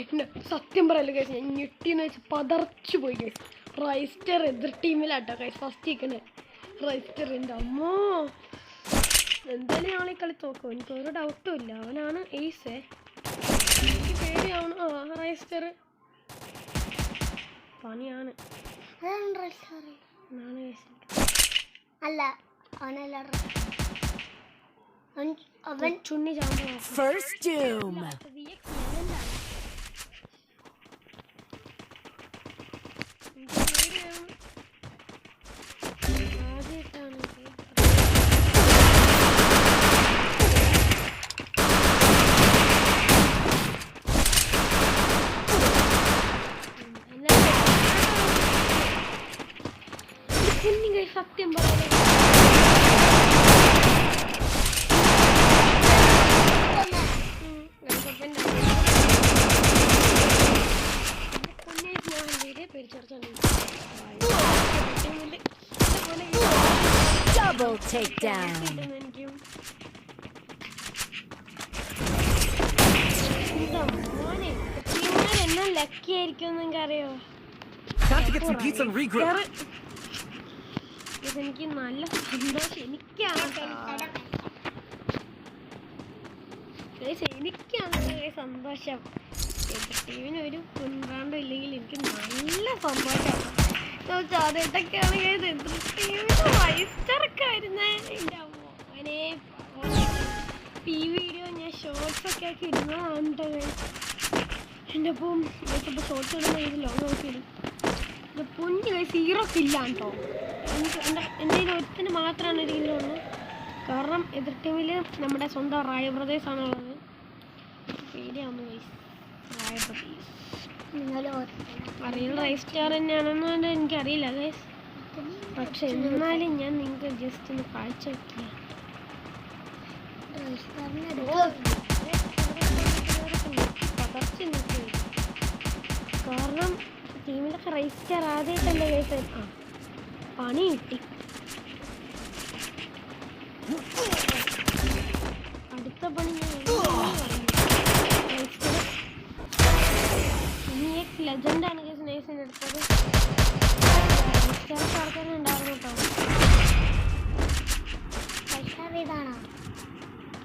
എന്നെ സത്യം പറയല്ലോ കേസ് ഞാൻ ഞെട്ടിന്ന് വെച്ച് പതർച്ചു പോയി കേസ് റൈസ്റ്റർ എതിർ ടീമിലാട്ടോ കേസ് ഫസ്റ്റ് ഇരിക്കണേ റൈസ്റ്ററിന്റെ അമ്മോ. എന്തായാലും ഞങ്ങൾ ഈ കളി നോക്കും എനിക്ക് ഒരു ഡൗട്ടും ഇല്ല. അവനാണ് ഏയ്സേ എനിക്ക് പേടിയാവണം. ആ റൈസ്റ്റർ പണിയാണ്. അല്ല അവനല്ല അവൻ അവൻ ചുണ്ണി ചാമ്പ First കുഞ്ഞുങ്ങൾ സത്യം പറയാൻ Double takedown. Time to get some pizza and regroup. ഇതെനിക്ക് നല്ല സന്തോഷം. എനിക്കാണ് എനിക്കാണ് സന്തോഷം. ടീമിന് ഒരു കുൻറാണ്ടും ഇല്ലെങ്കിൽ എനിക്ക് നല്ല സന്തോഷമാണ് അതൊക്കെയാണ് എതിർ ടീമിന് വൈസ്റ്റർക്കായിരുന്നേ എന്റെ മോനെ ഈ വീഡിയോ ഞാൻ ഷോർട്സ് ഒക്കെ ആക്കി ഇടുന്നതാണ്ട് എന്റെ അപ്പം ഷോർട്സ് ഇടുന്ന ഇത് ലോങ് നോക്കിയിടും ഇത് പൊഞ്ഞ് സീറോ കില്ലാണ് കേട്ടോ എനിക്ക് എന്റെ എന്റെ കയ്യിൽ ഒരുത്തിന് മാത്രമാണ് ഒരു കില്ലുള്ളൂ കാരണം എതിർ ടീമിൽ നമ്മുടെ സ്വന്തം റായ ബ്രദേഴ്സ് ഉള്ളത്. പേടിയാവുന്നു ഗൈസ് റായ ബ്രദേഴ്സ്. അറിയുന്ന റൈ സ്റ്റാർ തന്നെയാണെന്ന് എനിക്കറിയില്ല ഗൈസ് പക്ഷെ എന്നാലും ഞാൻ നിങ്ങൾക്ക് ജസ്റ്റ് ഒന്ന് കാഴ്ച നിൽക്കുക കാരണം ടീമിലൊക്കെ റൈസ് സ്റ്റാർ ആദ്യമായിട്ടല്ലേ ഗൈസ് ആ. പണി കിട്ടി അടുത്ത പണി ഇനി ലെജൻഡാണ് കേസ് നേഴ്സിന് എടുത്തത്. ചില ആൾക്കാരുണ്ടായിരുന്നു